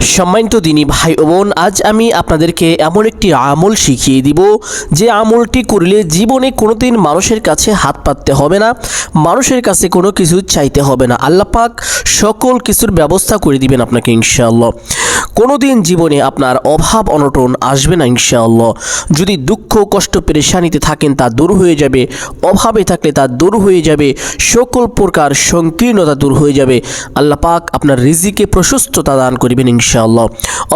সম্মানিত দিনী ভাই ও বোন, আজ আমি আপনাদেরকে এমন একটি আমল শিখিয়ে দিব, যে আমলটি করলে জীবনে কোনোদিন মানুষের কাছে হাত পাততে হবে না, মানুষের কাছে কোনো কিছু চাইতে হবে না। আল্লাহ পাক সকল কিছুর ব্যবস্থা করে দিবেন আপনাকে, ইনশাআল্লাহ। কোনোদিন জীবনে আপনার অভাব, অনটন আসবে না, ইনশাআল্লাহ। যদি দুঃখ, কষ্ট, পেরেশানিতে থাকেন, তা দূর হয়ে যাবে। অভাবে থাকলে তা দূর হয়ে যাবে। সকল প্রকার সংকীর্ণতা দূর হয়ে যাবে। আল্লাহ পাক আপনার রিজিকে প্রশস্ততা দান করিবেন ইনশাআল্লাহ।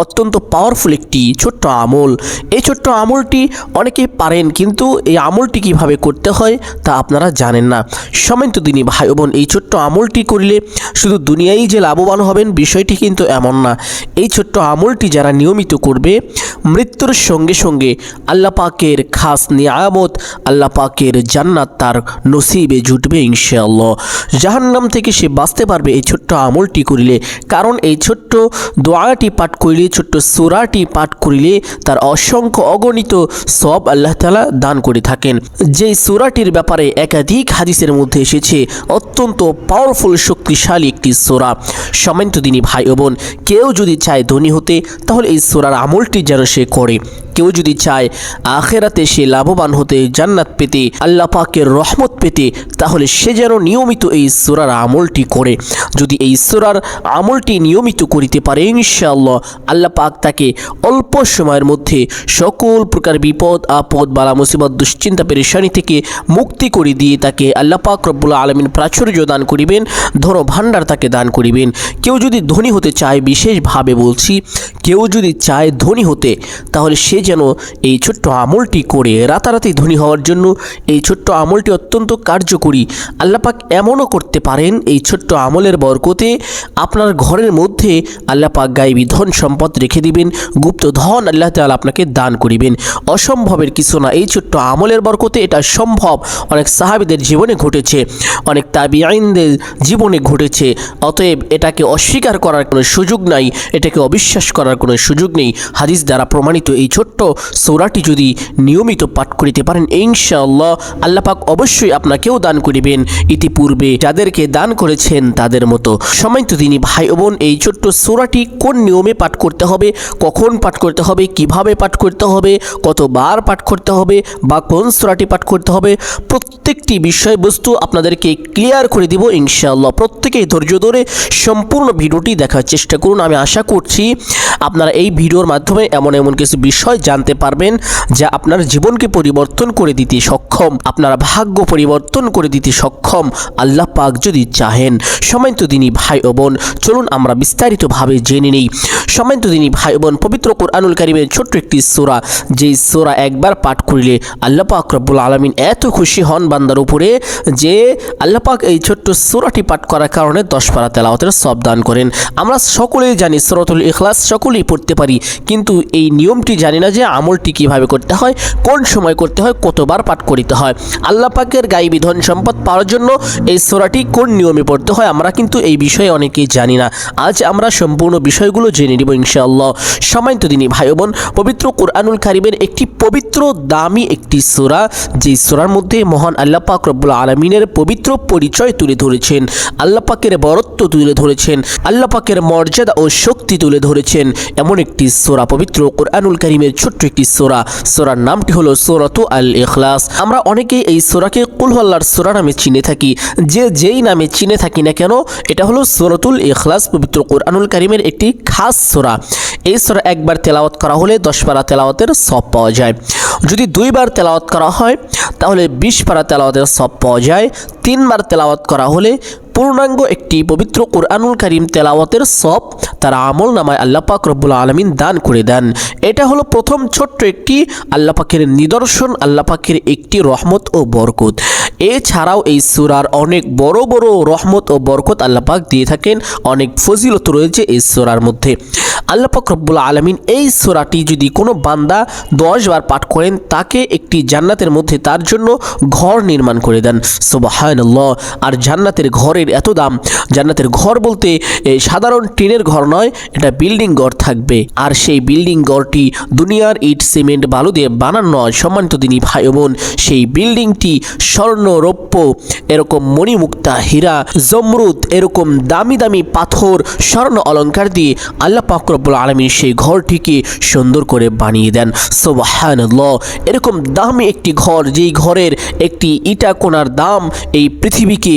অত্যন্ত পাওয়ারফুল একটি ছোট্ট আমল। এই ছোট্ট আমলটি অনেকেই পারেন, কিন্তু এই আমলটি কীভাবে করতে হয় তা আপনারা জানেন না। সমান্ত দিনই ভাই বোন, এই ছোট্ট আমলটি করলে শুধু দুনিয়ায় যে লাভবান হবেন বিষয়টি কিন্তু এমন না। এই ছোট্ট আমলটি যারা নিয়মিত করবে মৃত্যুর সঙ্গে সঙ্গে আল্লাহ পাকের খাস নিয়ামত আল্লাহ পাকের জান্নাত তার নসিবে জুটবে ইনশাআল্লাহ। জাহান্নাম থেকে সে বাঁচতে পারবে এই ছোট্ট আমলটি করিলে। কারণ এই ছোট্ট দোয়াটি পাঠ করিলে, ছোট্ট সুরাটি পাঠ করিলে তার অসংখ্য অগণিত সব আল্লাহ তালা দান করে থাকেন। যেই সুরাটির ব্যাপারে একাধিক হাদিসের মধ্যে এসেছে, অত্যন্ত পাওয়ারফুল শক্তিশালী একটি সোরা। সমান্ত দিনী ভাই ও বোন, কেউ যদি চায় ধনী হতে, তাহলে এই সোরার আমলটি যেন সে করে। কেউ যদি চায় আখেরাতে সে লাভবান হতে জান্নাত পেতে, আল্লাহ পাকের রহমত পেতে, তাহলে সে যেন নিয়মিত এই সুরার আমলটি করে। যদি এই সুরার আমলটি নিয়মিত করিতে পারে, ইনশাআল্লাহ আল্লাহ পাক তাকে অল্প সময়ের মধ্যে সকল প্রকার বিপদ, আপদ, বালা, মুসিবত, দুশ্চিন্তা, পেরেশানি থেকে মুক্তি করে দিয়ে তাকে আল্লাহ পাক রব্বুল আলমিন প্রাচুর্য দান করিবেন ধন ভাণ্ডার তাকে দান করিবেন। কেউ যদি ধনী হতে চায়, বিশেষভাবে বলছি, কেউ যদি চায় ধনী হতে তাহলে সে যেন এই ছোট্ট আমলটি করে রাতারাতি ধনী হওয়ার জন্য এই ছোট্ট আমলটি অত্যন্ত কার্যকরী। আল্লাপাক এমনও করতে পারেন, এই ছোট্ট আমলের বরকতে আপনার ঘরের মধ্যে আল্লাপাক গায়েবী ধন সম্পদ রেখে দিবেন, গুপ্ত ধন আল্লাহ তাআলা আপনাকে দান করিবেন। অসম্ভবের কিছু না, এই ছোট্ট আমলের বরকতে এটা সম্ভব। অনেক সাহাবিদের জীবনে ঘটেছে, অনেক তাবি আইনদের জীবনে ঘটেছে, অতএব এটাকে অস্বীকার করার কোনো সুযোগ নাই, এটাকে অবিশ্বাস করার কোনো সুযোগ নেই। হাদিস দ্বারা প্রমাণিত এই ছোট্ট সৌরাটি যদি নিয়মিত পাঠ করিতে পারেন, ইনশাআল্লাহ আল্লাহ পাক অবশ্যই আপনাকেও দান করিবেন। ইতিপূর্বে যাদেরকে দান করেছেন তাদের মতো। সময় তো তিনি ভাই বোন, এই ছোট্ট সৌরাটি কোন নিয়মে পাঠ করতে হবে, কখন পাঠ করতে হবে, কীভাবে পাঠ করতে হবে, কতবার পাঠ করতে হবে বা কোন সূরাটি পাঠ করতে হবে, প্রত্যেকটি বিষয়বস্তু আপনাদেরকে ক্লিয়ার করে দিব ইনশাআল্লাহ। প্রত্যেকেই ধৈর্য ধরে সম্পূর্ণ ভিডিওটি দেখার চেষ্টা করুন। আমি আশা করছি আপনারা এই ভিডিওর মাধ্যমে এমন এমন কিছু বিষয় জানতে পারবেন যা আপনার জীবনকে পরিবর্তন করে দিতে সক্ষম। আপনার ভাগ্য পরিবর্তন করে দিতে সক্ষম। আল্লাহ পাক যদি চাহেন সময়ন্ত দিনী ভাই ও বোন, চলুন আমরা বিস্তারিতভাবে জেনে নিই। সময়ন্ত দিনী ভাই বোন, পবিত্র কোরআনুল কারিমের ছোট্ট একটি সোরা, যেই সোরা একবার পাঠ করিলে আল্লাহ পাক রব্বুল আলমিন এত খুশি হন বান্দার উপরে যে আল্লাহ পাক এই ছোট্ট সোরাটি পাঠ করার কারণে দশ পারা তেলাওয়াতের সব দান করেন। আমরা সকলেই জানি সরতুল ইখলাস, সকলেই পড়তে পারি, কিন্তু এই নিয়মটি জানি না যে আমলটি কীভাবে করতে হয়, কোন সময় করতে হয়, কতবার পাঠ করিতে হয়। আল্লাহ পাকের গায়ে ধন সম্পদ পাওয়ার জন্য এই সোরাটি কোন নিয়মে পড়তে হয় আমরা কিন্তু এই বিষয়ে অনেকেই জানি না। আজ আমরা সম্পূর্ণ বিষয়গুলো জেনে নিব ইনশাআল্লাহ। সময় তো দিনই ভাই বোন, পবিত্র কোরআনুল কারিমের একটি পবিত্র দামি একটি সোরা যে সোরার মধ্যে মহান আল্লাহ পাক রব্বুল আলমিনের পবিত্র পরিচয় তুলে ধরেছেন, আল্লাহ পাকের বরত্ব তুলে ধরেছেন, আল্লাহ পাকের মর্যাদা ও শক্তি তুলে ধরেছেন, এমন একটি সোরা পবিত্র কোরআনুল কারিমের ছোট্ট একটি সোরা। সোরার নামটি হলো সোরাত আল ইখলাস আমরা অনেকেই এই সোরাকে কুলহল্লার সোরা নামে চিনে থাকি। যে যেই নামে চিনে থাকি না কেন, এটা হলো সোরাতুল ইখলাস, পবিত্র কোরআনুল কারিমের একটি খাস সোরা। এই সোরা একবার তেলাওয়াত করা হলে দশ পারা তেলাওয়াতের সব পাওয়া যায়। যদি দুইবার তেলাওয়াত করা হয়, তাহলে বিশ পারা তেলাওয়াতের সব পাওয়া যায়। তিনবার তেলাওয়াত করা হলে পূর্ণাঙ্গ একটি পবিত্র কোরআনুল করিম তেলাওয়াতের সব তার আমল নামায় আল্লাহ পাক রব্বুল আলমিন দান করে দেন। এটা হলো প্রথম ছোট্ট একটি আল্লাহ পাকের নিদর্শন, আল্লাহ পাকের একটি রহমত ও বরকত। এছাড়াও এই সুরার অনেক বড় বড় রহমত ও বরকত আল্লাহ পাক দিয়ে থাকেন, অনেক ফজিলত রয়েছে এই সুরার মধ্যে। আল্লাহ পাক রব্বুল আলমিন এই সোরাটি যদি কোনো বান্দা দশ বার পাঠ করেন, তাকে একটি জান্নাতের মধ্যে তার জন্য ঘর নির্মাণ করে দেন। সুবাহানল্লাহ। আর জান্নাতের ঘরের এত দাম। জান্নাতের ঘর বলতে সাধারণ টিনের ঘর নয়, এটা বিল্ডিং ঘর থাকবে। আর সেই বিল্ডিং ঘরটি দুনিয়ার ইট, সিমেন্ট, বালু দিয়ে বানানো নয় সম্মানিত দিনী ভাই বোন, সেই বিল্ডিংটি স্বর্ণ, রৌপ্য, এরকম মণিমুক্তা, হীরা, জমরুদ, এরকম দামি দামি পাথর, স্বর্ণ অলঙ্কার দিয়ে আল্লাহ পাক রব্বুল রব্বুল আলমী সেই ঘরটিকে সুন্দর করে বানিয়ে দেন। সোবাহানল্লাহ। এরকম দামি একটি ঘর, যেই ঘরের একটি ইটা কোনার দাম এই পৃথিবীকে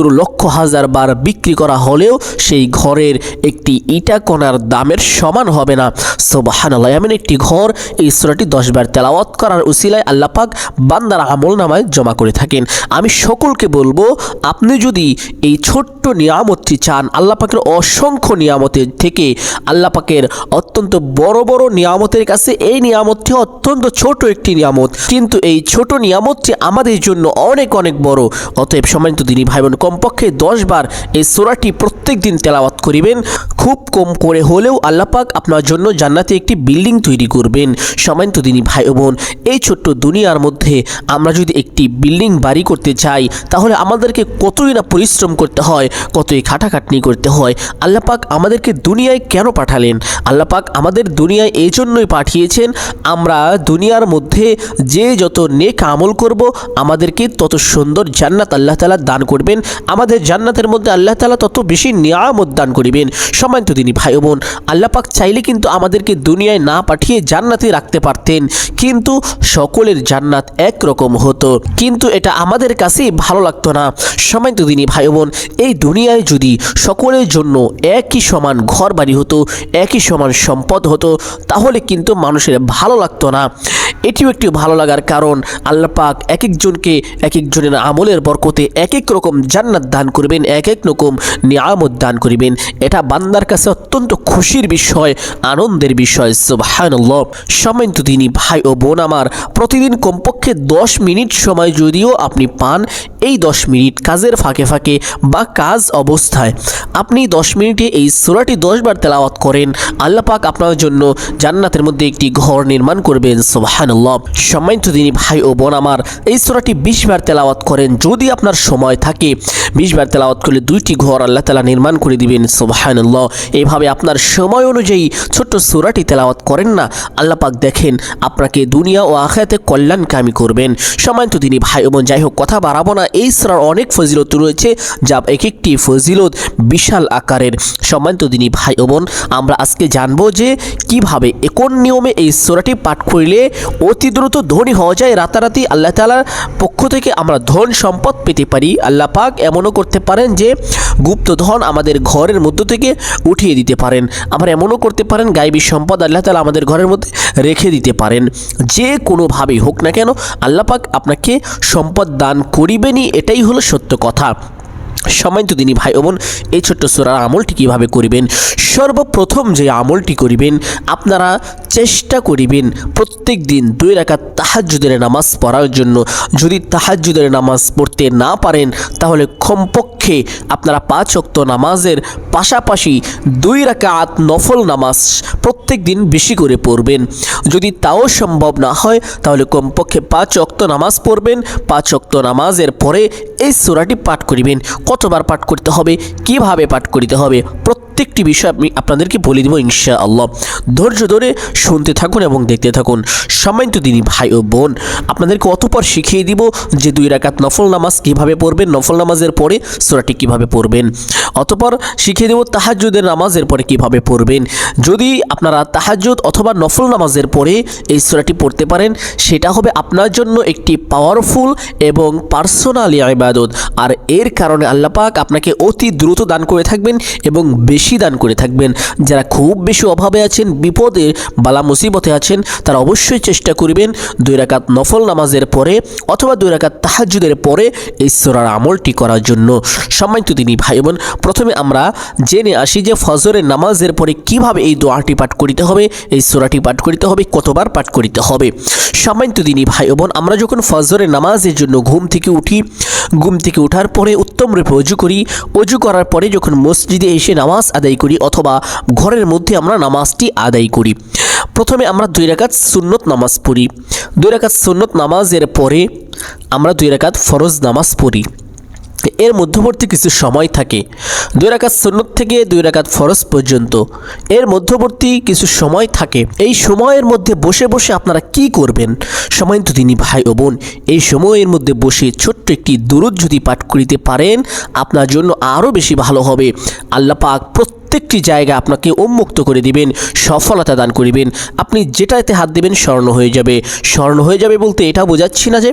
সত্তর লক্ষ হাজার বার বিক্রি করা হলেও সেই ঘরের একটি ইটা কোনার দামের সমান হবে না। সোবাহানাল্লাহ, এমন একটি ঘর এই সুরাটি দশবার তেলাওয়াত করার উসিলায় আল্লাপাক বান্দার আমল নামায় জমা করে থাকেন। আমি সকলকে বলব, আপনি যদি এই ছোট্ট নিয়ামতটি চান আল্লাপাকের অসংখ্য নিয়ামতের থেকে আল্লাপাকের অত্যন্ত বড় বড় নিয়ামতের কাছে এই নিয়ামতটি অত্যন্ত ছোট একটি নিয়ামত। কিন্তু এই ছোট নিয়ামতটি আমাদের জন্য অনেক অনেক বড়। অতএব সম্মানিত দিনী ভাই বোন কমপক্ষে দশ বার এই সোরাটি প্রত্যেক দিন তেলাওয়াত করিবেন। খুব কম করে হলেও আল্লাপাক আপনার জন্য জান্নাতে একটি বিল্ডিং তৈরি করবেন। সম্মানিত দিনী ভাই বোন, এই ছোট্ট দুনিয়ার মধ্যে আমরা যদি একটি বিল্ডিং বাড়ি করতে চাই, তাহলে আমাদেরকে কতই না পরিশ্রম করতে হয়, কতই খাটাখাটনি করতে হয়। আল্লাপাক আমাদেরকে দুনিয়ায় কেন পাঠালেন? আল্লাপাক আমাদের দুনিয়ায় এই জন্যই পাঠিয়েছেন, আমরা দুনিয়ার মধ্যে যে যত নেক আমল করব, আমাদেরকে তত সুন্দর জান্নাত আল্লাহ তালা দান করবেন। আমাদের জান্নাতের মধ্যে আল্লাহ তালা তত বেশি নিয়ামত দান করিবেন। সম্মানিত দিনী ভাই ও বোন আল্লাপাক চাইলে কিন্তু আমাদেরকে দুনিয়ায় না পাঠিয়ে জান্নাতে রাখতে পারতেন, কিন্তু সকলের জান্নাত একরকম হতো। কিন্তু এটা আমাদের কাছে ভালো লাগতো না। সম্মানিত দিনী ভাই বোন, এই দুনিয়ায় যদি সকলের জন্য একই সমান ঘর বাড়ি হতো, একই সমান সম্পদ হতো, তাহলে কিন্তু মানুষের ভালো লাগতো না। এটিও একটি ভালো লাগার কারণ আল্লাহ পাক এক একজনকে এক একজনের আমলের বরকতে এক এক রকম জান্নাত দান করবেন এক এক রকম নিয়ামত দান করিবেন। এটা বান্দার কাছে অত্যন্ত খুশির বিষয়, আনন্দের বিষয়, সুবহানাল্লাহ। সম্মানিত তিনি ভাই ও বোন আমার, প্রতিদিন কমপক্ষে দশ মিনিট সময় যদিও আপনি পান, এই দশ মিনিট কাজের ফাঁকে ফাঁকে বা কাজ অবস্থায়। আপনি দশ মিনিটে এই সুরাটি দশবার তেলাওয়াত করেন, আল্লাহ পাক আপনার জন্য জান্নাতের মধ্যে একটি ঘর নির্মাণ করবেন সুবহানাল্লাহ। সম্মানিত দিনী ভাই ও বোন আমার, এই সুরাটি বিশ বার তেলাওয়াত করেন। যদি আপনার সময় থাকে, বিশ বার তেলাওয়াত করলে দুইটি ঘর আল্লাহ তালা নির্মাণ করে দিবেন, সুবহানাল্লাহ। এইভাবে আপনার সময় অনুযায়ী ছোট্ট সুরাটি তেলাওয়াত করেন না, আল্লাহ পাক দেখেন আপনাকে দুনিয়া ও আখায়াতে কল্যাণকামী করবেন। সম্মানিত তিনি ভাই ও বোন, যাই হোক, কথা বাড়াবো না। এই সুরার অনেক ফজিলত রয়েছে, যা এক একটি ফজিলত বিশাল আকারের। সম্মানিত দিনী ভাই ও বোন, আমরা আজকে জানব যে কীভাবে, কোন নিয়মে এই সোরাটি পাঠ করিলে অতি দ্রুত ধনী হওয়া যায়। রাতারাতি আল্লাহ তালার পক্ষ থেকে আমরা ধন সম্পদ পেতে পারি। আল্লাহ পাক এমনও করতে পারেন যে, গুপ্ত ধন আমাদের ঘরের মধ্য থেকে উঠিয়ে দিতে পারেন। আবার এমনও করতে পারেন, গাইবী সম্পদ আল্লাহ তালা আমাদের ঘরের মধ্যে রেখে দিতে পারেন। যে কোনোভাবেই হোক না কেন, আল্লাহ পাক আপনাকে সম্পদ দান করিবেনই, এটাই হলো সত্য কথা। সম্মানিত দিনী ভাই বোন, এই ছোট্ট সোরার আমলটি কীভাবে করিবেন? সর্বপ্রথম যে আমলটি করিবেন, আপনারা চেষ্টা করিবেন প্রত্যেক দিন দুই রাকাত তাহাজ্জুদের নামাজ পড়ার জন্য। যদি তাহাজ্জুদের নামাজ পড়তে না পারেন, তাহলে কমপক্ষে আপনারা পাঁচ অক্ত নামাজের পাশাপাশি দুই রাকাত নফল নামাজ প্রত্যেক দিন বেশি করে পড়বেন। যদি তাও সম্ভব না হয়, তাহলে কমপক্ষে পাঁচ অক্ত নামাজ পড়বেন। পাঁচ অক্ত নামাজের পরে এই সুরাটি পাঠ করিবেন। কতবার পাঠ করতে হবে? কীভাবে পাঠ করিতে হবে? প্রত্যেকটি বিষয় আমি আপনাদেরকে বলে দেবো ইনশা আল্লাহ ধৈর্য ধরে শুনতে থাকুন এবং দেখতে থাকুন। সম্মানিত দিনী ভাই ও বোন, আপনাদেরকে অতপর শিখিয়ে দিব যে দুই রাকাত নফল নামাজ কীভাবে পড়বেন, নফল নামাজের পরে সুরাটি কীভাবে পড়বেন। অতপর শিখিয়ে দেব তাহাজ্জুদের নামাজের পরে কীভাবে পড়বেন। যদি আপনারা তাহাজ্জুদ অথবা নফল নামাজের পরে এই সুরাটি পড়তে পারেন, সেটা হবে আপনার জন্য একটি পাওয়ারফুল এবং পার্সোনাল ইবাদত। আর এর কারণে আল্লাহ পাক আপনাকে অতি দ্রুত দান করে থাকবেন এবং বেশি দান করে থাকবেন। যারা খুব বেশি অভাবে আছেন, বিপদে বালা মুসিবতে আছেন, তারা অবশ্যই চেষ্টা করবেন দুই রাকাত নফল নামাজের পরে অথবা দুই রাকাত তাহাজ্জুদের পরে এই সোরার আমলটি করার জন্য। সম্মানিত তিনি ভাই বোন, প্রথমে আমরা জেনে আসি যে ফজরের নামাজের পরে কীভাবে এই দোয়াটি পাঠ করিতে হবে, এই সোরাটি পাঠ করিতে হবে, কতবার পাঠ করিতে হবে। সম্মানিত দিনী ভাই বোন, আমরা যখন ফজরের নামাজের জন্য ঘুম থেকে উঠি, ঘুম থেকে ওঠার পরে উত্তম রূপে অজু করি, অজু করার পরে যখন মসজিদে এসে নামাজ আদায় করি অথবা ঘরের মধ্যে আমরা নামাজটি আদায় করি। প্রথমে আমরা দুই রাকাত সুন্নত নামাজ পড়ি। দুই রাকাত সুন্নত নামাজের পরে আমরা দুই রাকাত ফরজ নামাজ পড়ি। এর মধ্যবর্তী কিছু সময় থাকে। দুই রাকাত সুন্নত থেকে দুই রাকাত ফরজ পর্যন্ত। এর মধ্যবর্তী কিছু সময় থাকে। এই সময়ের মধ্যে বসে বসে আপনারা কি করবেন? সময় তো তিনি ভাই ও বোন, এই সময়ের মধ্যে বসে ছোট্ট একটি দূরত যদি পাঠ করিতে পারেন, আপনার জন্য আরও বেশি ভালো হবে। আল্লাহ পাক প্রত্যেক প্রত্যেকটি জায়গা আপনাকে উন্মুক্ত করে দিবেন, সফলতা দান করিবেন। আপনি যেটাতে হাত দিবেন স্বর্ণ হয়ে যাবে। স্বর্ণ হয়ে যাবে বলতে এটা বোঝাচ্ছি না যে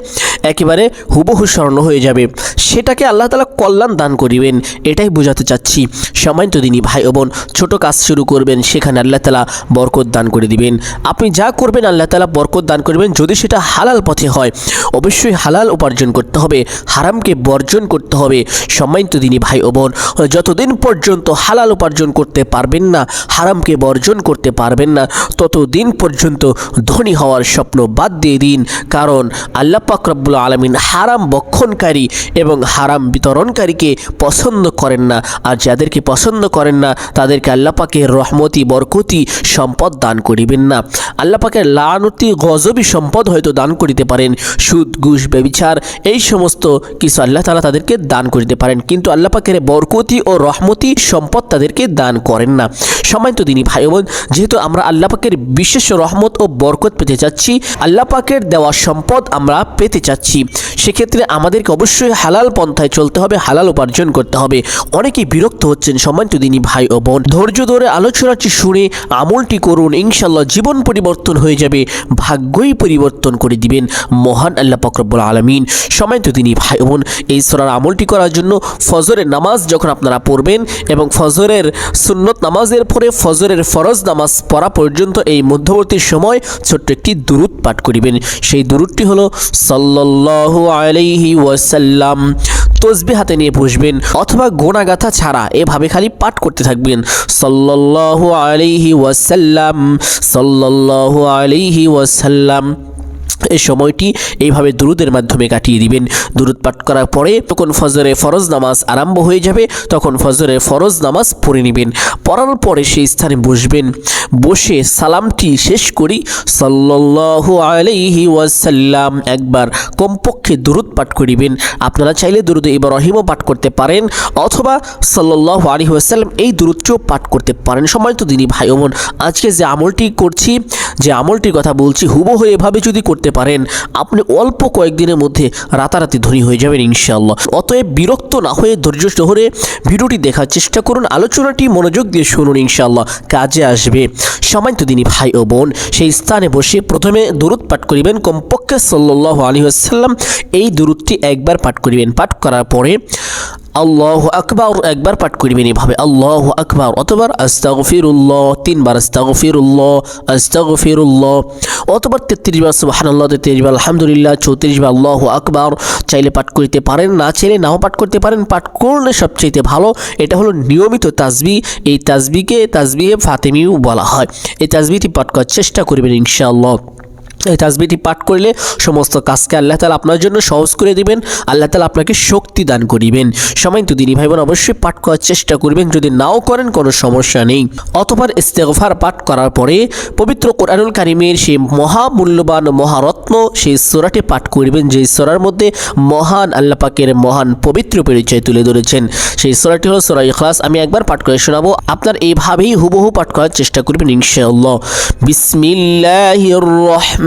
একেবারে হুবহু স্বর্ণ হয়ে যাবে। সেটাকে আল্লাহ তালা কল্যাণ দান করিবেন, এটাই বোঝাতে চাচ্ছি। সময় তো দিনই ভাই বোন, ছোটো কাজ শুরু করবেন, সেখানে আল্লাহ তালা বরকত দান করে দিবেন। আপনি যা করবেন আল্লাহ তালা বরকত দান করবেন, যদি সেটা হালাল পথে হয়, অবশ্যই হালাল উপার্জন করতে হবে, হারামকে বর্জন করতে হবে। সম্মানিত দিনী ভাই বোন, যতদিন পর্যন্ত হালাল উপার্জন করতে পারবেন না, হারামকে বর্জন করতে পারবেন না। ততদিন পর্যন্ত ধনী হওয়ার স্বপ্ন বাদ দিয়ে দিন, কারণ আল্লাহ পাক রব্বুল আলমিন হারাম বক্ষণকারী এবং হারাম বিতরণকারীকে পছন্দ করেন না। আর যাদেরকে পছন্দ করেন না, তাদেরকে আল্লাহ পাকের রহমতি, বরকতি, সম্পদ দান করিবেন না। আল্লাহ পাকের লানতি, গজবি, সম্পদ হয়তো দান করিতে পারেন, সুদ, ঘুষ ব্যবিচার এই সমস্ত কিছু আল্লাহ তালা তাদেরকে দান করিতে পারেন। কিন্তু আল্লাহ পাকের বরকতি ও রহমতি, সম্পদ তাদেরকে দান করেন না। সম্মানিত দিনী ভাই বোন, যেহেতু আমরা আল্লাহ পাকের বিশেষ রহমত ও বরকত পেতে চাচ্ছি, আল্লাহ পাকের দেওয়া সম্পদ আমরা পেতে চাচ্ছি। সেক্ষেত্রে আমাদেরকে অবশ্যই হালাল পন্থায় চলতে হবে, হালাল উপার্জন করতে হবে। অনেকেই বিরক্ত হচ্ছেন সম্মানিত দিনী ভাই ও বোন। ধৈর্য ধরে আলোচনাটি শুনে আমলটি করুন ইনশাল্লাহ জীবন পরিবর্তন হয়ে যাবে, ভাগ্যই পরিবর্তন করে দিবেন মহান আল্লাহ পাকরব্বুল আলমিন। সম্মানিত দিনী ভাই বোন, এই সরার আমলটি করার জন্য ফজরের নামাজ যখন আপনারা পড়বেন এবং ফজরের সুন্নত নামাজের পরে ফজরের ফরজ নামাজ পড়া পর্যন্ত এই মধ্যবর্তী সময় ছোট্ট একটি দুরুদ পাঠ করিবেন। সেই দুরুদটি হলো, সাল্লাল্লাহু আলাইহি ওয়াসাল্লাম তসবি হাতে নিয়ে বসবেন অথবা গোনাগাথা ছাড়া এভাবে খালি পাঠ করতে থাকবেন। সাল্লাল্লাহু আলাইহি ওয়াসাল্লাম, সাল্লাল্লাহু আলাইহি ওয়াসাল্লাম এই সময়টি এইভাবে দুরুদের মাধ্যমে কাটিয়ে দিবেন। দুরুদ পাঠ করার পরে তখন ফজরে ফরজ নামাজ আরম্ভ হয়ে যাবে, তখন ফজরে ফরজ নামাজ পড়ে নেবেন। পড়ার পরে সেই স্থানে বসবেন। বসে সালামটি শেষ করি, সাল্লাল্লাহু আলাইহি ওয়াসাল্লাম একবার কমপক্ষে দুরুদ পাঠ করিবেন আপনারা চাইলে দুরুদ ইব্রাহিমও পাঠ করতে পারেন, অথবা সাল্লাল্লাহু আলাইহি ওয়াসাল্লাম এই দুরুদটিও পাঠ করতে পারেন। সময় তো দিনই ভাই বোন, আজকে যে আমলটি করছি, যে আমলটির কথা বলছি, হুবহু এভাবে যদি করতে পারেন। আপনি অল্প কয়েকদিনের মধ্যে রাতারাতি ধনী হয়ে যাবেন ইনশাআল্লাহ। অতএব বিরক্ত না হয়ে ধৈর্য ধরে ভিডিওটি দেখার চেষ্টা করুন। আলোচনাটি মনোযোগ দিয়ে শুনুন ইনশাআল্লাহ। কাজে আসবে। সামান্য দিনী ভাই ও বোন, সেই স্থানে বসে প্রথমে দূরত পাঠ করিবেন। কমপক্ষে সাল্লাহ আলী আসাল্লাম এই দূরতটি একবার পাঠ করিবেন। পাঠ করার পরে আল্লাহ আকবার, একবার পাঠ করিবেন এভাবে, আল্লাহ আকবার, অতবার আস্তাগফিরুল্লাহ, তিনবার আস্তাগফিরুল্লাহ আস্তাগফিরুল্লাহ, অতবার তেত্রিশ বার, সুবহানাল্লাহ, তেত্রিশ বার, আলহামদুলিল্লাহ, চৌত্রিশ বার, আল্লাহ আকবার, চাইলে পাঠ করতে পারেন না, চাইলে নাও পাঠ করতে পারেন, পাঠ করলে সবচাইতে ভালো, এটা হলো নিয়মিত তাজবি এই তাজবিকে তাজবিহে ফাতেমিও বলা হয়, এই তাজবিটি পাঠ করার চেষ্টা করবেন ইনশাআল্লাহ। এই তাসবিটি পাঠ করলে সমস্ত কাজকে আল্লাহ তালা আপনার জন্য সহজ করে দিবেন। আল্লাহ তালা আপনাকে শক্তি দান করিবেন। সময় তো দিনী ভাই বোন অবশ্যই পাঠ করার চেষ্টা করবেন। যদি নাও করেন, কোনো সমস্যা নেই। অতপর ইস্তেগফার পাঠ করার পরে পবিত্র কোরআনুল কারিমের সেই মহামূল্যবান মহারত্ন সেই সোরাটি পাঠ করবেন। যে সোরার মধ্যে মহান আল্লাহ পাকের মহান পবিত্র পরিচয় তুলে ধরেছেন। সেই সোরাটি হলো সোরা ইখলাস। আমি একবার পাঠ করে শোনাবো। আপনার এইভাবেই হুবহু পাঠ করার চেষ্টা করবেন ইনশাআল্লাহ। বিসমিল্লাহির রহমান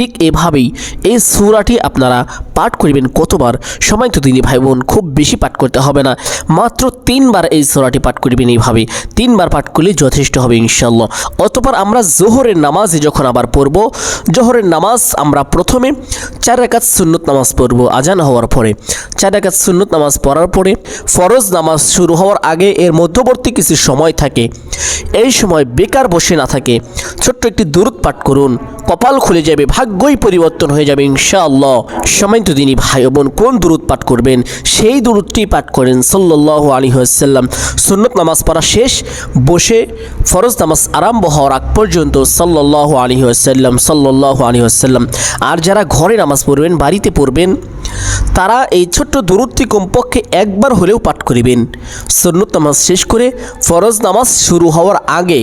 ঠিক এভাবেই এই সূরাটি আপনারা পাঠ করিবেন কতবার? সময় তো তিনি ভাই বোন খুব বেশি পাঠ করতে হবে না। মাত্র তিনবার এই সূরাটি পাঠ করিবেন এইভাবে। তিনবার পাঠ করলে যথেষ্ট হবে ইনশাল্লাহ অতপর আমরা জোহরের নামাজে যখন আবার পড়ব, জোহরের নামাজ আমরা প্রথমে চার রাকাত সুন্নত নামাজ পড়ব আজান হওয়ার পরে। চার রাকাত সুন্নত নামাজ পড়ার পরে ফরজ নামাজ শুরু হওয়ার আগে এর মধ্যবর্তী কিছু সময় থাকে। এই সময় বেকার বসে না থাকে। ছোট্ট একটি দূরত পাঠ করুন। কপাল খুলে যাবে, ভাগ্যই পরিবর্তন হয়ে যাবে, ইনশাআল্লাহ। সময় তো দিনই ভাই বোন, কোন দূরত পাঠ করবেন? সেই দূরতটি পাঠ করেন সাল্লাহ আলী হাসাল্লাম সুন্নত নামাজ পড়া শেষ, বসে ফরজ নামাজ আরম্ভ হওয়ার আগ পর্যন্ত সাল্লাহ আলী আসাল্লাম সাল্লাহ আলী আসাল্লাম আর যারা ঘরে নামাজ পড়বেন, বাড়িতে পড়বেন, তারা এই ছোট্ট দূরত্বে কমপক্ষে একবার হলেও পাঠ করিবেন। সন্নত নামাজ শেষ করে ফরজ নামাজ শুরু হওয়ার আগে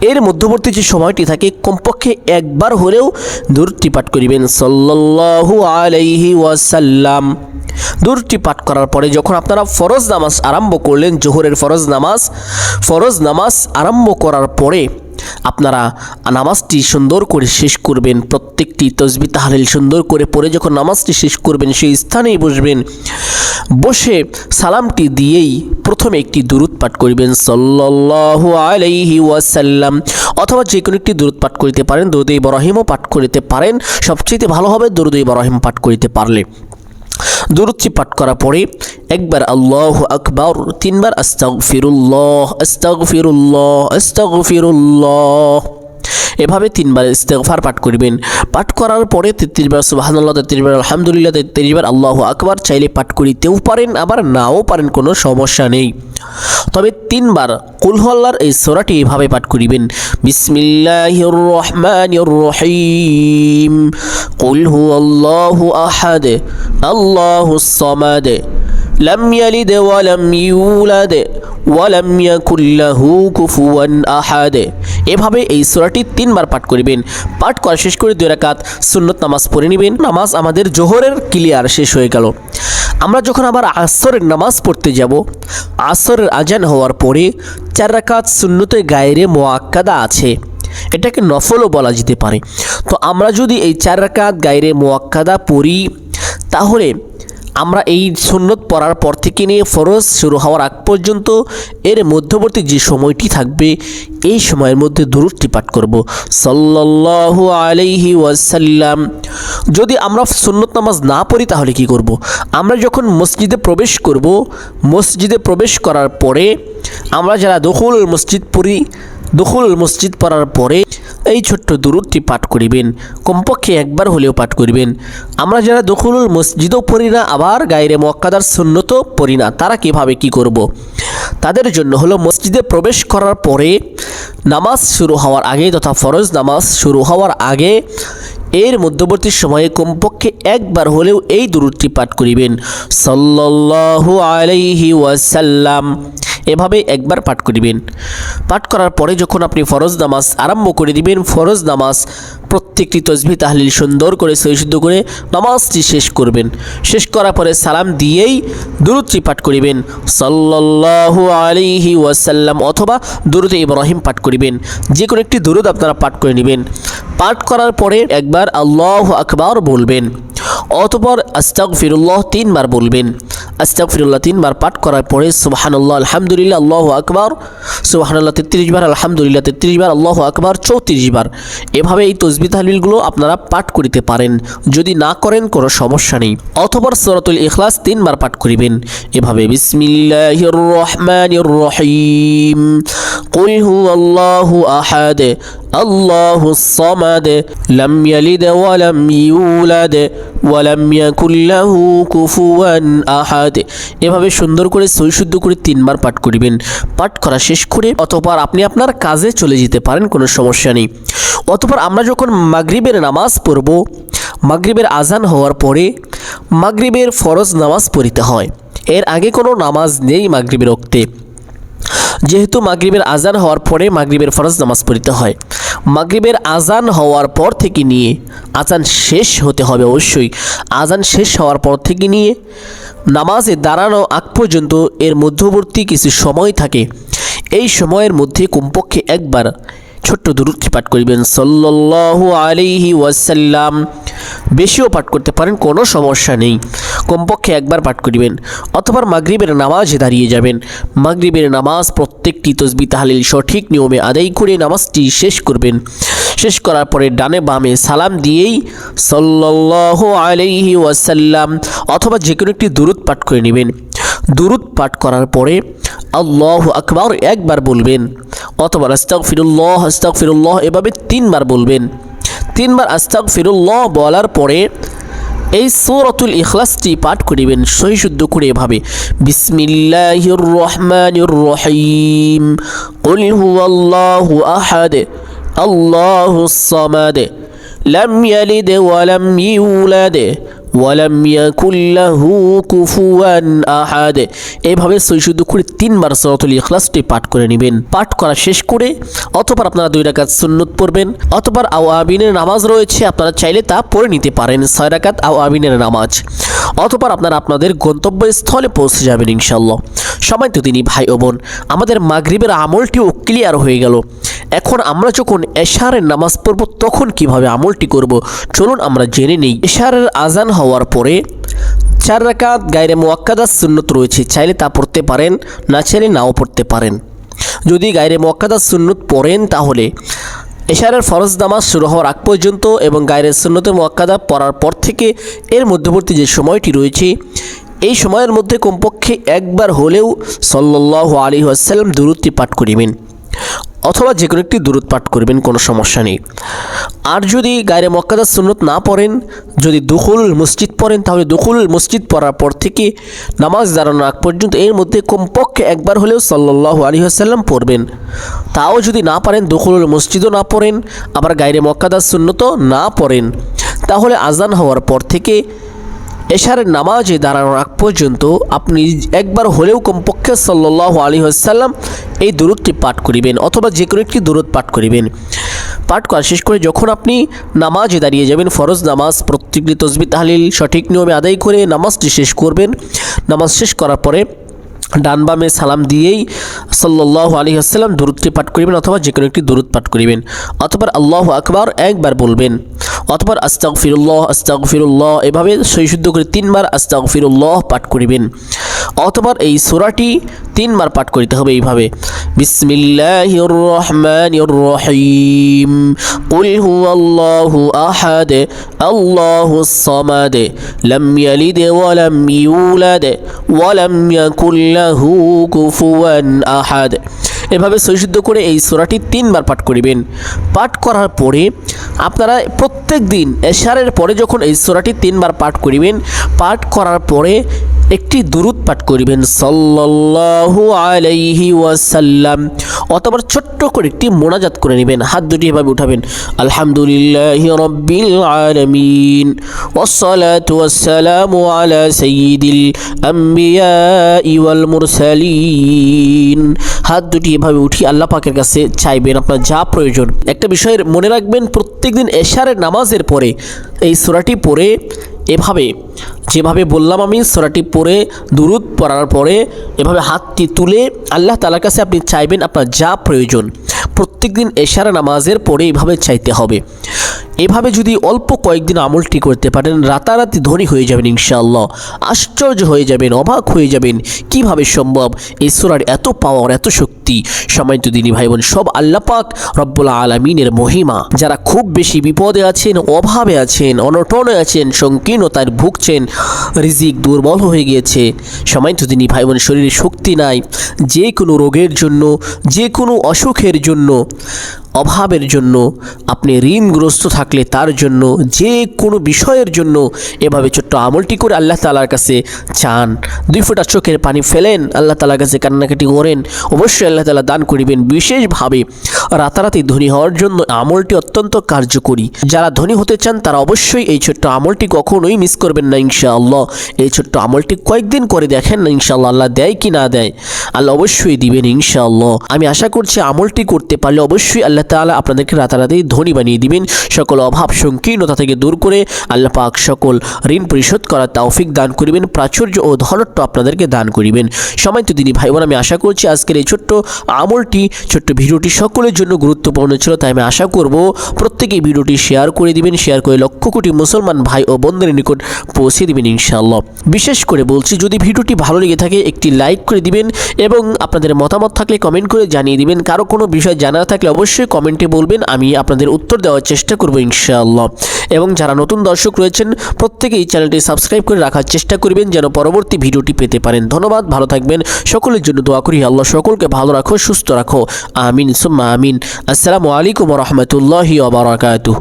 এর মধ্যবর্তী যে সময়টি থাকে, কমপক্ষে একবার হলেও দূরটি পাঠ করিবেন। সাল্লাল্লাহু আলাইহি ওয়াসাল্লাম। দূরটি পাঠ করার পরে যখন আপনারা ফরজ নামাজ আরম্ভ করলেন, জোহরের ফরজ নামাজ ফরজ নামাজ আরম্ভ করার পরে আপনারা নামাজটি সুন্দর করে শেষ করবেন, প্রত্যেকটি তসবি তাহলিল সুন্দর করে পড়ে যখন নামাজটি শেষ করবেন, সেই স্থানেই বসবেন। বসে সালামটি দিয়েই প্রথমে একটি দূরত পাঠ করিবেন, সাল্লাল্লাহু আলাইহি ওয়াসাল্লাম। অথবা যে কোনো একটি দূরত পাঠ করিতে পারেন, দরুদ ইব্রাহিমও পাঠ করিতে পারেন সবচেয়ে ভালো হবে দরুদ ইব্রাহিম পাঠ করিতে পারলে। দুরুচ্ছি পাঠ করার পরে একবার আল্লাহ আকবর, তিনবার আস্তাগ ফিরুল্লাহ আস্তাগ ফিরুল্লাহ আস্তাগ ফিরুল্লাহ এভাবে তিনবার ইস্তেগফার পাঠ করবেন। পাঠ করার পরে তেত্রিশ বার সুবাহান্লাহ তেত্রিশ বার আলহামদুলিল্লাহ তেত্রিশ বার আল্লাহ আকবর, চাইলে পাঠ করিতেও পারেন, আবার নাও পারেন, কোনো সমস্যা নেই। তবে তিনবার কুলহল্লার এই সোরাটি এভাবে পাঠ করিবেন। বিসমিল্লাহির রহমানির রহিম। কুল হু আল্লাহু আহাদ আল্লাহুস সামাদ। ইয়ালিদ ওয়া লাম ইউলাদ ওয়ালাম ইয়াকুল লাহু কুফুয়ান আহাদ এভাবে এই সূরাটি তিনবার পাঠ করিবেন। পাঠ করা শেষ করে দুই রাকাত সুন্নত নামাজ পড়ে নেবেন। নামাজ আমাদের জোহরের ক্লিয়ার শেষ হয়ে গেল। আমরা যখন আবার আসরের নামাজ পড়তে যাব, আসরের আজান হওয়ার পরে চার রাকাত সুন্নতে গায়েরে মোয়াক্কাদা আছে। এটাকে নফলও বলা যেতে পারে। তো আমরা যদি এই চার রাকাত গায়েরে মোয়াক্কাদা পড়ি, তাহলে আমরা এই সুন্নত পড়ার পর থেকে নিয়ে ফরজ শুরু হওয়ার আগ পর্যন্ত এর মধ্যবর্তী যে সময়টি থাকবে, এই সময়ের মধ্যে দূরটি পাঠ করব সাল্লাল্লাহু আলাইহি ওয়াসাল্লাম যদি আমরা সুন্নত নামাজ না পড়ি তাহলে কি করব। আমরা যখন মসজিদে প্রবেশ করব, মসজিদে প্রবেশ করার পরে আমরা যারা দখল মসজিদ পড়ি দখল মসজিদ পড়ার পরে এই ছোট্ট দূরটি পাঠ করিবেন, কমপক্ষে একবার হলেও পাঠ করিবেন আমরা যারা দখলুল মসজিদও পড়ি না, আবার গায়েরে মক্কাদার সুন্নতও পড়ি না, তারা কীভাবে কি করব। তাদের জন্য হলো মসজিদে প্রবেশ করার পরে নামাজ শুরু হওয়ার আগে তথা ফরজ নামাজ শুরু হওয়ার আগে এর মধ্যবর্তী সময়ে কমপক্ষে একবার হলেও এই দূরটি পাঠ করিবেন। সাল্লাল্লাহু আলাইহি ওয়াসাল্লাম এভাবে একবার পাঠ করিবেন। পাঠ করার পরে যখন আপনি ফরজ নামাজ আরম্ভ করে দিবেন, ফরজ নামাজ প্রত্যেকটি তসবি তাহলিল সুন্দর করে সৈশুদ্ধ করে নামাজটি শেষ করবেন। শেষ করার পরে সালাম দিয়েই দুরুদটি পাঠ করিবেন। সাল্লাল্লাহু আলাইহি ওয়াসাল্লাম অথবা দুরুদ ইব্রাহিম পাঠ করিবেন। যে কোনো একটি দুরুদ আপনারা পাঠ করে নেবেন। পাঠ করার পরে একবার আল্লাহ আকবার বলবেন। অতপর আস্তাক ফিরুল্লাহ তিনবার বলবেন। আস্তাক ফিরুল্লাহ তিনবার পাঠ করার পরে সুবাহানুল্লাহ, আলহামদুলিল্লাহ, আল্লাহ আকবর। সুবাহানুল্লাহ তেত্রিশ বার, আলহামদুলিল্লাহ তেত্রিশ বার, আল্লাহ আকবর, চৌত্রিশ বার। এভাবে এই তসবি তাহলিলগুলো আপনারা পাঠ করিতে পারেন। যদি না করেন, কোনো সমস্যা নেই। অথবা সরাতুল ইখলাস তিনবার পাঠ করিবেন। এভাবে বিসমিল্লাহির রহমানির রহিম কুল হু আল্লাহু আহাদ, আল্লাহু সামাদ, লাম ইয়ালিদ ওয়া লাম এভাবে সুন্দর করে সৈশুদ্ধ করে তিনবার পাঠ করিবেন। পাঠ করা শেষ করে অতঃপর আপনি আপনার কাজে চলে যেতে পারেন, কোনো সমস্যা নেই। অতঃপর আমরা যখন মাগরিবের নামাজ পড়ব, মাগরিবের আজান হওয়ার পরে মাগরিবের ফরজ নামাজ পড়িতে হয়। এর আগে কোনো নামাজ নেই মাগরিবের রক্তে যেহেতু মাগরিবের আজান হওয়ার পরে মাগরিবের ফরজ নামাজ পড়িতে হয়। মাগরিবের আজান হওয়ার পর থেকে নিয়ে আজান শেষ হতে হবে অবশ্যই। আজান শেষ হওয়ার পর থেকে নিয়ে নামাজে দাঁড়ানো আগ পর্যন্ত এর মধ্যবর্তী কিছু সময় থাকে। এই সময়ের মধ্যে কমপক্ষে একবার ছোট্ট দূরত্বে পাঠ করিবেন। সাল্লাল্লাহু আলাইহি ওয়াসাল্লাম। বেশিও পাঠ করতে পারেন, কোনো সমস্যা নেই। কমপক্ষে একবার পাঠ করিবেন। অথবা মাগরিবের নামাজে দাঁড়িয়ে যাবেন। মাগরিবের নামাজ প্রত্যেকটি তসবি তাহলিল সঠিক নিয়মে আদায় করে নামাজটি শেষ করবেন। শেষ করার পরে ডানে বামে সালাম দিয়েই সাল্লাল্লাহু আলাইহি ওয়াসাল্লাম অথবা যে কোনো একটি দূরত পাঠ করে নেবেন। দুরুদ পাঠ করার পরে আল্লাহ আকবর একবার বলবেন, অথবা আস্তাক ফিরুল্লাহ আস্তাক ফিরুল্লাহ এভাবে তিনবার বলবেন। তিনবার আস্তাক ফিরুল্লাহ বলার পরে এই সৌরতুল ইখলাসটি পাঠ করিবেন, সহিশুদ্ধ করে এভাবে বিসমিল্লাহির রহমানির রহিম কুল হুয়াল্লাহু আহাদ আল্লাহুস সামাদ, লাম ইয়ালিদ ওয়া লাম ইউলাদ ওয়ালাম ইয়াকুল্লাহু কুফুয়ান আহাদ। এইভাবে সৈশুদ্ধ করে তিনবার সরাতুল ইখলাসটি পাঠ করে নেবেন। পাঠ করা শেষ করে অতপর আপনারা দুই রাকাত সুন্নত পড়বেন, অতপর আও আবিনের নামাজ রয়েছে, আপনারা চাইলে তা পড়ে নিতে পারেন, ছয় রাকাত আও আবিনের নামাজ। অতপর আপনারা আপনাদের গন্তব্যস্থলে পৌঁছে যাবেন ইনশাল্লাহ সময় তো তিনি ভাই ও বোন, আমাদের মাগরিবের আমলটিও ক্লিয়ার হয়ে গেল। এখন আমরা যখন এশারের নামাজ পড়ব, তখন কীভাবে আমলটি করব? চলুন আমরা জেনে নেই। এশারের আজান হওয়ার পরে চার রাকাত গায়রে মোয়াক্কাদা সুন্নত রয়েছে, চাইলে তা পড়তে পারেন, না চাইলে নাও পড়তে পারেন। যদি গায়রে মোয়াক্কাদা সুন্নত পড়েন, তাহলে এশারের ফরজ নামাজ শুরু হওয়ার আগ পর্যন্ত এবং গায়রে সুন্নতে মোয়াক্কাদা পড়ার পর থেকে এর মধ্যবর্তী যে সময়টি রয়েছে, এই সময়ের মধ্যে কমপক্ষে একবার হলেও সল্লাহ আলী আসাল্লাম দূরত্বটি পাঠ করিবেন। অথবা যে কোনো একটি দূরত পাঠ করবেন, কোনো সমস্যা নেই। আর যদি গায়ে মক্কাদা সুন্নত না পড়েন, যদি দুখুল মসজিদ পড়েন, তাহলে দুখুল মসজিদ পড়ার পর থেকে নামাজ দাঁড়ানোর আগ পর্যন্ত এর মধ্যে কমপক্ষে একবার হলেও সাল্লাহ আলী আসাল্লাম পড়বেন। তাও যদি না পারেন, দুখুল মসজিদও না পড়েন, আবার গায়ে মক্কাদা সুন্নতও না পড়েন, তাহলে আজান হওয়ার পর থেকে এশারের নামাজে দাঁড়ানোর আগ পর্যন্ত আপনি একবার হলেও কমপক্ষে সাল্লাহ আলী হাসাল্লাম এই দূরত্বটি পাঠ করিবেন অথবা যে কোনো একটি দূরত পাঠ করিবেন। পাঠ করা শেষ করে যখন আপনি নামাজে দাঁড়িয়ে যাবেন, ফরজ নামাজ, প্রত্যেকটি তসবি, তাহলিল, সঠিক নিয়মে আদায় করে নামাজটি শেষ করবেন। নামাজ শেষ করার পরে ডান বামে সালাম দিয়েই সাল্লাহ আলী আসসালাম দূরত্বটি পাঠ করিবেন অথবা যে কোনো একটি দূরত পাঠ করিবেন। অথবা আল্লাহ আকবার একবার বলবেন। অথবা আস্তাক ফিরুল্লাহ আস্তাক ফিরুল্লাহ এভাবে সৈশুদ্ধ করে তিনবার আস্তাক ফিরুল্লাহ পাঠ করিবেন। অথবা এই সোরাটি তিনবার পাঠ করিতে হবে এইভাবে। বিসমিল্লাহির রহমানির রহিম হুয়াল্লাহু আহাদ আল্লাহুস সামাদ, লাম ইয়ালিদ ওয়া লাম ইউলাদ, ওয়া লাম ইয়াকুল লাহু কুফুয়ান আহাদ। এভাবে সৈশুদ্ধ করে এই সোরাটি তিনবার পাঠ করিবেন। পাঠ করার পরে আপনারা প্রত্যেক দিন এশারের পরে যখন এই সোরাটি তিনবার পাঠ করিবেন, পাঠ করার পরে একটি দুরুদ পাঠ করিবেন, সাল্লাল্লাহু আলাইহি ওয়াসাল্লাম। অথবা ছোট্ট করে একটি মোনাজাত করে নেবেন, হাত দুটি এভাবে উঠাবেন, আলহামদুলিল্লাহ রব্বিল আলামিন ওয়াসসালামু আলা সাইয়্যিদিল আম্বিয়াই ওয়াল মুরসালিন। হাত দুটি এভাবে উঠি আল্লাহ পাকের কাছে চাইবেন, আপনার যা প্রয়োজন। একটা বিষয়ের মনে রাখবেন, প্রত্যেকদিন এশারের নামাজের পরে, এই সূরাটি পড়ে এভাবে, যেভাবে বললাম আমি সোরাটি পরে দুরুদ পড়ার পরে, এভাবে হাতটি তুলে আল্লাহ তালার কাছে আপনি চাইবেন আপনার যা প্রয়োজন। প্রত্যেক দিন এশারা নামাজের পরে এভাবে চাইতে হবে। এভাবে যদি অল্প কয়েকদিন আমলটি করতে পারেন, রাতারাতি ধনী হয়ে যাবেন ইনশাআল্লাহ। আশ্চর্য হয়ে যাবেন, অবাক হয়ে যাবেন, কীভাবে সম্ভব? এই সোরার এত পাওয়ার এত শক্তি। সময় তো দিনী ভাই বোন সব আল্লাপাক রব্বুল আলমিনের মহিমা। যারা খুব বেশি বিপদে আছেন, অভাবে আছেন, অনটনে আছেন সংকীর্ণতায় ভুগছেন, রিজিক দুর্বল হয়ে গিয়েছে। সময় তো দিনী ভাই বোন শরীরে শক্তি নাই। যে কোনো রোগের জন্য, যে কোনো অসুখের জন্য অভাবের জন্য, আপনি ঋণগ্রস্ত থাকলে তার জন্য, যে কোনো বিষয়ের জন্য এভাবে ছোট্ট আমলটি করে আল্লাহ তালার কাছে চান। দুই ফোঁটা চোখের পানি ফেলেন, আল্লাহ তালার কাছে কান্নাকাটি করেন। অবশ্যই আল্লাহ তালা দান করিবেন বিশেষভাবে। রাতারাতি ধনী হওয়ার জন্য আমলটি অত্যন্ত কার্যকরী। যারা ধনী হতে চান, তারা অবশ্যই এই ছোট্ট আমলটি কখনোই মিস করবেন না ইনশাআল্লাহ। এই ছোট্ট আমলটি কয়েকদিন করে দেখেন না ইনশাআল্লাহ, আল্লাহ দেয় কি না দেয়। আল্লাহ অবশ্যই দিবেন ইনশাআল্লাহ। আমি আশা করছি আমলটি করতে পারলে অবশ্যই আল্লাহ তাআলা আপনাদেরকে রাতারাতি ধনী বানিয়ে দিবেন। সকল অভাব, সংকীর্ণতা থেকে দূর করে আল্লাহ পাক সকল ঋণ পরিশোধ করার তৌফিক দান করিবেন, প্রাচুর্য ও ধনত্ব আপনাদেরকে দান করিবেন। সময় তো দিনী ভাই বোন আমি আশা করছি আজকের এই ছোট্ট আমলটি, ছোট্ট ভিডিওটি সকলের জন্য গুরুত্বপূর্ণ ছিল, তাই আমি আশা করব প্রত্যেকেই ভিডিওটি শেয়ার করে দিবেন, শেয়ার করে লক্ষ কোটি মুসলমান ভাই ও বোনদের নিকট পৌঁছে দিবেন ইনশাআল্লাহ। বিশেষ করে বলছি, যদি ভিডিওটি ভালো লেগে থাকে, একটি লাইক করে দিবেন এবং আপনাদের মতামত থাকলে কমেন্ট করে জানিয়ে দিবেন। কারও কোনো বিষয় জানা থাকলে অবশ্যই কমেন্টে বলবেন, আমি আপনাদের উত্তর দেওয়ার চেষ্টা করব ইনশাআল্লাহ। এবং যারা নতুন দর্শক রয়েছেন, প্রত্যেকেই চ্যানেলটি সাবস্ক্রাইব করে রাখার চেষ্টা করবেন যেন পরবর্তী ভিডিওটি পেতে পারেন। ধন্যবাদ, ভালো থাকবেন। সকলের জন্য দোয়া করি, আল্লাহ সকলকে ভালো রাখো, সুস্থ রাখো। আমিন, সুম্মা আমিন। আসসালামু আলাইকুম রহমতুল্লাহি ওবরাকাতুহ